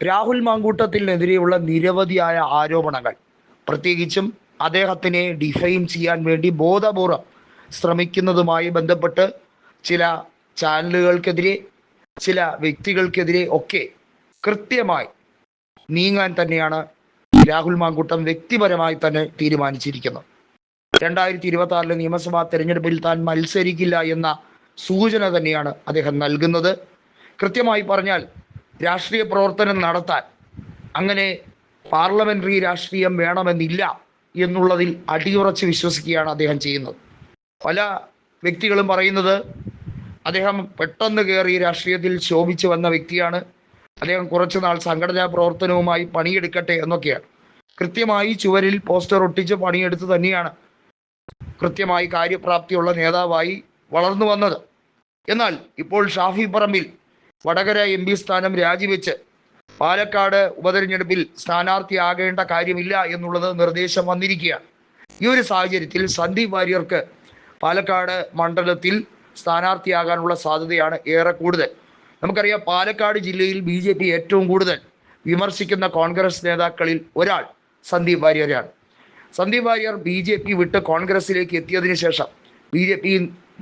രാഹുൽ മാങ്കൂട്ടത്തിനെതിരെയുള്ള നിരവധിയായ ആരോപണങ്ങൾ. പ്രത്യേകിച്ചും അദ്ദേഹത്തിനെ ഡിഫൈൻ ചെയ്യാൻ വേണ്ടി ബോധപൂർവം ശ്രമിക്കുന്നതുമായി ബന്ധപ്പെട്ട് ചില ചാനലുകൾക്കെതിരെ ചില വ്യക്തികൾക്കെതിരെ ഒക്കെ കൃത്യമായി നീങ്ങാൻ തന്നെയാണ് രാഹുൽ മാങ്കൂട്ടം വ്യക്തിപരമായി തന്നെ തീരുമാനിച്ചിരിക്കുന്നത്. രണ്ടായിരത്തി ഇരുപത്തി നിയമസഭാ തെരഞ്ഞെടുപ്പിൽ താൻ മത്സരിക്കില്ല എന്ന സൂചന തന്നെയാണ് അദ്ദേഹം നൽകുന്നത്. കൃത്യമായി പറഞ്ഞാൽ രാഷ്ട്രീയ പ്രവർത്തനം നടത്താൻ. അങ്ങനെ പാർലമെന്ററി രാഷ്ട്രീയം വേണമെന്നില്ല എന്നുള്ളതിൽ അടിയുറച്ച് വിശ്വസിക്കുകയാണ് അദ്ദേഹം ചെയ്യുന്നത്. പല വ്യക്തികളും പറയുന്നത് അദ്ദേഹം പെട്ടെന്ന് കയറി രാഷ്ട്രീയത്തിൽ ശോഭിച്ചു വന്ന വ്യക്തിയാണ്. അദ്ദേഹം കുറച്ചു നാൾ സംഘടനാ പ്രവർത്തനവുമായി പണിയെടുക്കട്ടെ എന്നൊക്കെയാണ്. കൃത്യമായി ചുവരിൽ പോസ്റ്റർ ഒട്ടിച്ച് പണിയെടുത്ത് തന്നെയാണ് കൃത്യമായി കാര്യപ്രാപ്തിയുള്ള നേതാവായി വളർന്നു വന്നത്. എന്നാൽ ഇപ്പോൾ ഷാഫി പറമ്പിൽ വടകര എം പി സ്ഥാനം രാജിവെച്ച് പാലക്കാട് ഉപതെരഞ്ഞെടുപ്പിൽ സ്ഥാനാർത്ഥിയാകേണ്ട കാര്യമില്ല എന്നുള്ളത് നിർദ്ദേശം വന്നിരിക്കുകയാണ്. ഈ ഒരു സാഹചര്യത്തിൽ സന്ദീപ് വാര്യർക്ക് പാലക്കാട് മണ്ഡലത്തിൽ സ്ഥാനാർത്ഥിയാകാനുള്ള സാധ്യതയാണ് ഏറെ കൂടുതൽ. നമുക്കറിയാം പാലക്കാട് ജില്ലയിൽ ബി ജെ പി ഏറ്റവും കൂടുതൽ വിമർശിക്കുന്ന കോൺഗ്രസ് നേതാക്കളിൽ ഒരാൾ Sandeep വാര്യരാണ് Sandeep Warrier B J P വിട്ട് കോൺഗ്രസിലേക്ക് എത്തിയതിനു ശേഷം ബി ജെ പി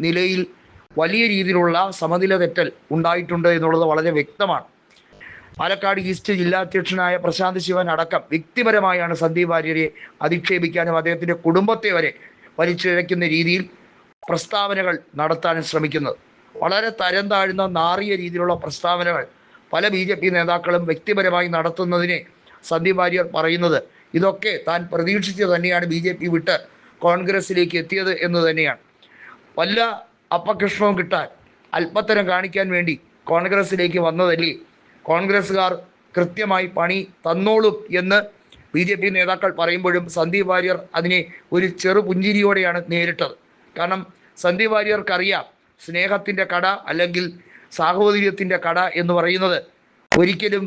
നിലയിൽ വലിയ രീതിയിലുള്ള സമനില തെറ്റൽ ഉണ്ടായിട്ടുണ്ട് എന്നുള്ളത് വളരെ വ്യക്തമാണ്. പാലക്കാട് ഈസ്റ്റ് ജില്ലാ അധ്യക്ഷനായ പ്രശാന്ത് ശിവൻ അടക്കം വ്യക്തിപരമായാണ് സന്ദീപ് വാര്യരെ അധിക്ഷേപിക്കാനും അദ്ദേഹത്തിന്റെ കുടുംബത്തെ വരെ വലിച്ചിഴയ്ക്കുന്ന രീതിയിൽ പ്രസ്താവനകൾ നടത്താനും ശ്രമിക്കുന്നത്. വളരെ തരം താഴ്ന്ന നാറിയ രീതിയിലുള്ള പ്രസ്താവനകൾ പല ബി ജെ പി നേതാക്കളും വ്യക്തിപരമായി നടത്തുന്നതിനെ സന്ദീപ് വാര്യർ പറയുന്നത് ഇതൊക്കെ താൻ പ്രതീക്ഷിച്ച് തന്നെയാണ് ബി ജെ പി വിട്ട് കോൺഗ്രസിലേക്ക് എത്തിയത് എന്ന് തന്നെയാണ്. വല്ല അപകൃഷ്ണവും കിട്ടാൻ അല്പത്തരം കാണിക്കാൻ വേണ്ടി കോൺഗ്രസിലേക്ക് വന്നതല്ലേ കോൺഗ്രസ്സുകാർ കൃത്യമായി പണി തന്നോളും എന്ന് ബി ജെ പി നേതാക്കൾ പറയുമ്പോഴും സന്ദീപ് വാര്യർ അതിനെ ഒരു ചെറു പുഞ്ചിരിയോടെയാണ് നേരിട്ടത്. കാരണം സന്ദീപ് വാര്യർക്കറിയാം സ്നേഹത്തിന്റെ കട അല്ലെങ്കിൽ സാഹോദര്യത്തിന്റെ കട എന്ന് പറയുന്നത് ഒരിക്കലും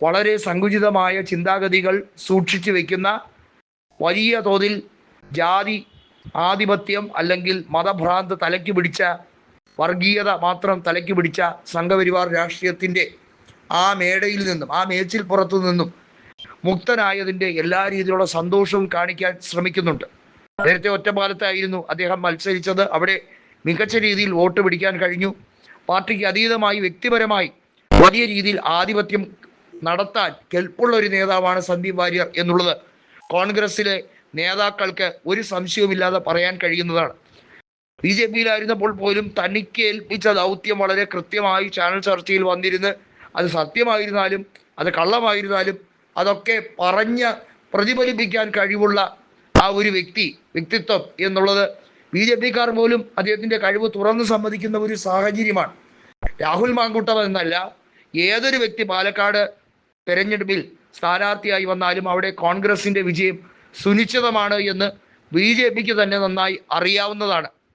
വളരെ സങ്കുചിതമായ ചിന്താഗതികൾ സൂക്ഷിച്ചു വയ്ക്കുന്ന വലിയ തോതിൽ ജാതി ആധിപത്യം അല്ലെങ്കിൽ മതഭ്രാന്ത് തലയ്ക്ക് പിടിച്ച വർഗീയത മാത്രം തലയ്ക്ക് പിടിച്ച സംഘപരിവാർ രാഷ്ട്രീയത്തിന്റെ ആ മേടയിൽ നിന്നും ആ മേച്ചിൽ പുറത്തു നിന്നും മുക്തനായതിന്റെ എല്ലാ രീതിയിലുള്ള സന്തോഷവും കാണിക്കാൻ ശ്രമിക്കുന്നുണ്ട്. നേരത്തെ ഒറ്റപ്പാലത്തായിരുന്നു അദ്ദേഹം മത്സരിച്ചത്. അവിടെ മികച്ച രീതിയിൽ വോട്ട് പിടിക്കാൻ കഴിഞ്ഞു. പാർട്ടിക്ക് അതീതമായി വ്യക്തിപരമായി വലിയ രീതിയിൽ ആധിപത്യം നടത്താൻ കെൽപ്പുള്ള ഒരു നേതാവാണ് സന്ദീപ് വാര്യർ എന്നുള്ളത് കോൺഗ്രസിലെ നേതാക്കൾക്ക് ഒരു സംശയവുമില്ലാതെ പറയാൻ കഴിയുന്നതാണ്. ബി ജെ പിയിലായിരുന്നപ്പോൾ പോലും തനിക്ക് ഏൽപ്പിച്ച ദൗത്യം വളരെ കൃത്യമായി ചാനൽ ചർച്ചയിൽ വന്നിരുന്ന് അത് സത്യമായിരുന്നാലും അത് കള്ളമായിരുന്നാലും അതൊക്കെ പറഞ്ഞ് പ്രതിഫലിപ്പിക്കാൻ കഴിവുള്ള ആ ഒരു വ്യക്തി വ്യക്തിത്വം എന്നുള്ളത് ബി ജെ പിക്കാർ പോലും അദ്ദേഹത്തിന്റെ കഴിവ് തുറന്നു സമ്മതിക്കുന്ന ഒരു സാഹചര്യമാണ്. രാഹുൽ മാങ്കൂട്ടം എന്നല്ല ഏതൊരു വ്യക്തി പാലക്കാട് തെരഞ്ഞെടുപ്പിൽ സ്ഥാനാർത്ഥിയായി വന്നാലും അവിടെ കോൺഗ്രസിന്റെ വിജയം സുനിശ്ചിതമാണ് എന്ന് ബി ജെ പിക്ക് തന്നെ നന്നായി അറിയാവുന്നതാണ്.